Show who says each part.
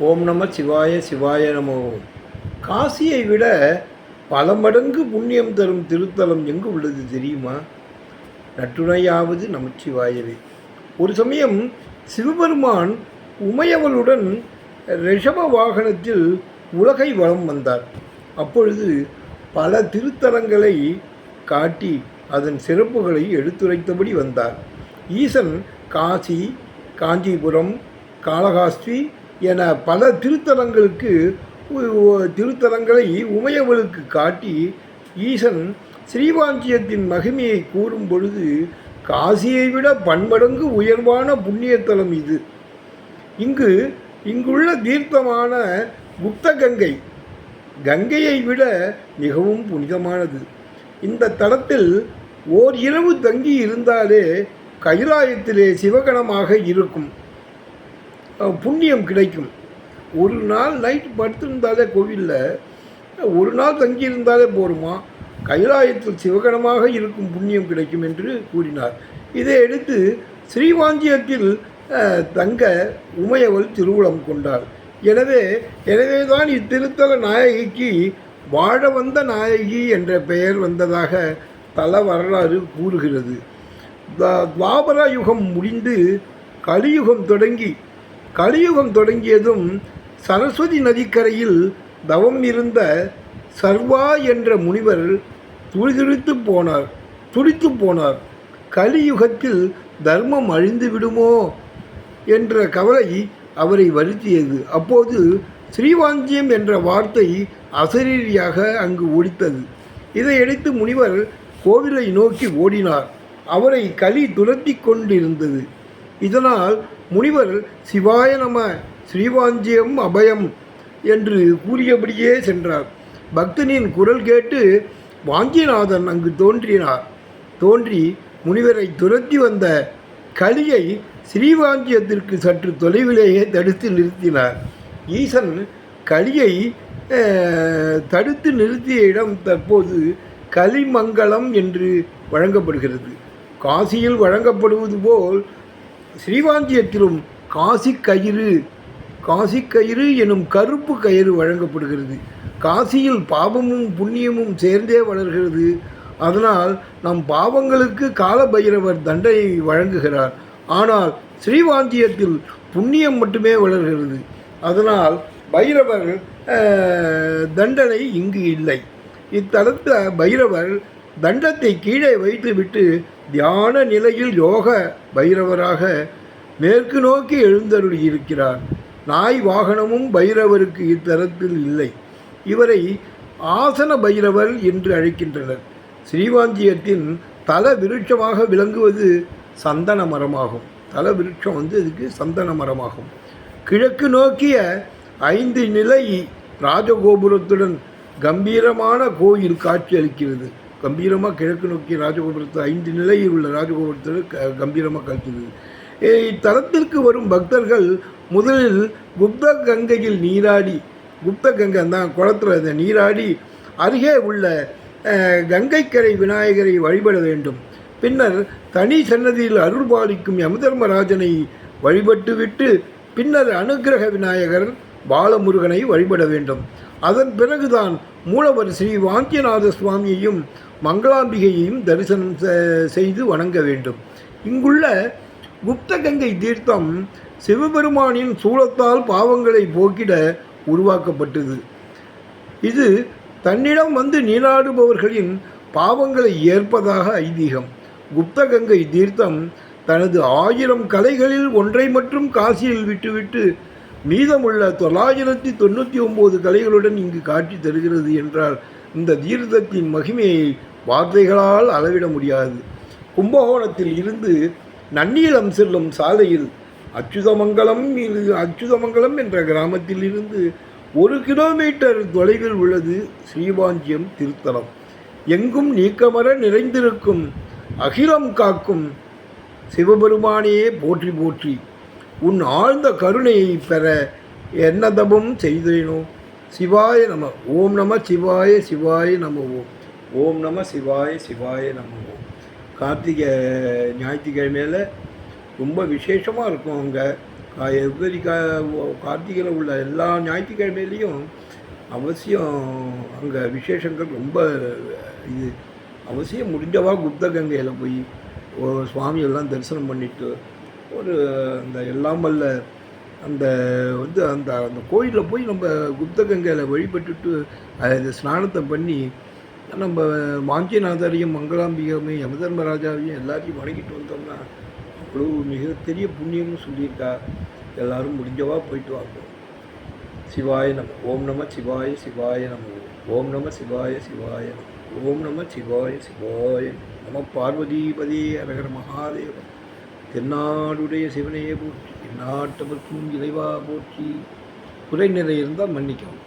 Speaker 1: ஓம் நம சிவாய சிவாய நமோ. காசியை விட பல மடங்கு புண்ணியம் தரும் திருத்தலம் எங்கு உள்ளது தெரியுமா? நட்டுணையாவது நமச்சிவாயவே. ஒரு சமயம் சிவபெருமான் உமையவளுடன் ரிஷப வாகனத்தில் உலகை வளம் வந்தார். அப்பொழுது பல திருத்தலங்களை காட்டி அதன் சிறப்புகளை எடுத்துரைத்தபடி வந்தார். ஈசன் காசி காஞ்சிபுரம் காளகாஸ்தி என பல திருத்தலங்களுக்கு திருத்தலங்களை உமையவளுக்கு காட்டி ஈசன் ஸ்ரீவாஞ்சியத்தின் மகிமையை கூறும் பொழுது காசியை விட பன்மடங்கு உயர்வான புண்ணியத்தலம் இது. இங்கு இங்குள்ள தீர்த்தமான குப்த கங்கை கங்கையை விட மிகவும் புனிதமானது. இந்த தலத்தில் ஓர் இரவு தங்கி இருந்தாலே கைலாயத்திலே சிவகணமாக இருக்கும். புண்ணியம் கிடைக்கும். ஒரு நாள் நைட் படுத்திருந்தாலே கோவிலில் ஒரு நாள் தங்கியிருந்தாலே போருமா? கைலாயத்தில் சிவகணமாக இருக்கும் புண்ணியம் கிடைக்கும் என்று கூறினார். இதை எடுத்து ஸ்ரீவாஞ்சியத்தில் தங்க உமையவள் திருவுளம் கொண்டார் எனவே எனவேதான் இத்திருத்தல நாயகிக்கு வாழ வந்த நாயகி என்ற பெயர் வந்ததாக தல வரலாறு கூறுகிறது. த- துவாபர யுகம் முடிந்து கலியுகம் தொடங்கி கலியுகம் தொடங்கியதும் சரஸ்வதி நதிக்கரையில் தவம் இருந்த சர்வா என்ற முனிவர் துடிதுடித்து போனார் துடித்து போனார். கலியுகத்தில் தர்மம் அழிந்து விடுமோ என்ற கவலை அவரை வருத்தியது. அப்போது ஸ்ரீவாஞ்சியம் என்ற வார்த்தை அசரீரியாக அங்கு ஒடித்தது இதையடுத்து முனிவர் கோவிலை நோக்கி ஓடினார். அவரை களி துரத்தி கொண்டிருந்தது. இதனால் முனிவர் சிவாய நம ஸ்ரீவாஞ்சியம் அபயம் என்று கூறியபடியே சென்றார். பக்தனின் குரல் கேட்டு வாஞ்சிநாதன் அங்கு தோன்றினார். தோன்றி முனிவரை துரத்தி வந்த கலியை ஸ்ரீவாஞ்சியத்திற்கு சற்று தொலைவிலேயே தடுத்து நிறுத்தினார். ஈசன் கலியை தடுத்து நிறுத்திய இடம் தற்போது கலிமங்கலம் என்று வழங்கப்படுகிறது. காசியில் வழங்கப்படுவது போல் ஸ்ரீவாஞ்சியத்திலும் காசி கயிறு காசி கயிறு எனும் கருப்பு கயிறு வழங்கப்படுகிறது. காசியில் பாவமும் புண்ணியமும் சேர்ந்தே வளர்கிறது. அதனால் நம் பாவங்களுக்கு கால பைரவர் தண்டனை வழங்குகிறார். ஆனால் ஸ்ரீவாஞ்சியத்தில் புண்ணியம் மட்டுமே வளர்கிறது. அதனால் பைரவர் தண்டனை இங்கு இல்லை. இத்தலத்த பைரவர் தண்டத்தை கீழே வைத்துவிட்டு தியான நிலையில் யோக பைரவராக மேற்கு நோக்கி எழுந்தருளி இருக்கிறார் நாய் வாகனமும் பைரவருக்கு இத்தரத்தில் இல்லை. இவரை ஆசன பைரவர் என்று அழைக்கின்றனர். ஸ்ரீவாஞ்சியத்தின் தல விருட்சமாக விளங்குவது சந்தன மரமாகும். தல விருட்சம் வந்து இதுக்கு சந்தன மரமாகும். கிழக்கு நோக்கிய ஐந்து நிலை ராஜகோபுரத்துடன் கம்பீரமான கோயில் காட்சியளிக்கிறது கம்பீரமாக கிழக்கு நோக்கி ராஜகோபுரத்தில் ஐந்து நிலையில் உள்ள ராஜகோபுரத்தில் க கம்பீரமாக காட்சியது இத்தலத்திற்கு வரும் பக்தர்கள் முதலில் குப்த கங்கையில் நீராடி குப்த கங்கை தான் குளத்தில் அந்த நீராடி அருகே உள்ள கங்கைக்கரை விநாயகரை வழிபட வேண்டும். பின்னர் தனி சன்னதியில் அருள் பாலிக்கும் யமதர்மராஜனை வழிபட்டுவிட்டு பின்னர் அனுக்கிரக விநாயகர் பாலமுருகனை வழிபட வேண்டும். அதன் பிறகுதான் மூலவர் ஸ்ரீ வாங்கியநாத சுவாமியையும் மங்களாம்பிகையையும் தரிசனம் செ- செய்து வணங்க வேண்டும். இங்குள்ள குப்தகங்கை தீர்த்தம் சிவபெருமானின் சூலத்தால் பாவங்களை போக்கிட உருவாக்கப்பட்டது. இது தன்னிடம் வந்து நீராடுபவர்களின் பாவங்களை ஏற்பதாக ஐதீகம். குப்தகங்கை தீர்த்தம் தனது ஆயிரம் கலைகளில் ஒன்றை மட்டும் காசியில் விட்டுவிட்டு மீதமுள்ள தொள்ளாயிரத்தி தொண்ணூற்றி ஒம்பது கலைகளுடன் இங்கு காட்சி தருகிறது என்றால் இந்த தீர்த்தத்தின் மகிமையை வார்த்தைகளால் அளவிட முடியாது. கும்பகோணத்தில் இருந்து நன்னீளம் செல்லும் சாலையில் அச்சுதமங்கலம் அச்சுதமங்கலம் என்ற கிராமத்தில் இருந்து ஒரு கிலோமீட்டர் தொலைவில் உள்ளது ஸ்ரீவாஞ்சியம் திருத்தலம். எங்கும் நீக்கமர நிறைந்திருக்கும் அகிலம் காக்கும் சிவபெருமானையே போற்றி போற்றி உன் ஆழ்ந்த கருணையை பெற என்னதமும் செய்தேனோ. சிவாய நம ஓம் நம சிவாய சிவாய நம ஓம். ஓம் நம சிவாய சிவாய நம ஓம். கார்த்திகை ஞாயிற்றுக்கிழமையில் ரொம்ப விசேஷமாக இருக்கும் அங்கே. எவ்வரி கா கார்த்திகையில் உள்ள எல்லா ஞாயிற்றுக்கிழமையிலையும் அவசியம் அங்கே விசேஷங்கள் ரொம்ப இது அவசியம் முடிஞ்சவா குப்த கங்கையில் போய் ஒரு சுவாமியெல்லாம் தரிசனம் பண்ணிட்டு ஒரு அந்த எல்லாம் வல்ல அந்த வந்து அந்த அந்த கோயிலில் போய் நம்ம குப்த கங்கையில் வழிபட்டுட்டு அது ஸ்நானத்தை பண்ணி நம்ம மாஞ்சிநாதரையும் மங்களாம்பிகையும் யமதர்மராஜாவையும் எல்லாத்தையும் வணங்கிட்டு வந்தோம்னா அவ்வளோ மிகப்பெரிய புண்ணியம்னு சொல்லியிருக்கா. எல்லாரும் முடிஞ்சவா போயிட்டு வாங்க. சிவாய நம ஓம் நம சிவாய சிவாய நம ஓம் நம சிவாய சிவாய நம ஓம் நம சிவாய சிவாய நம. பார்வதிபதி அரகர மகாதேவன் தென்னாடுடைய சிவனையே போற்றி நாட்டவர்க்கும் இறைவா போற்றி. குறை நிறை இருந்தால் மன்னிக்கவும்.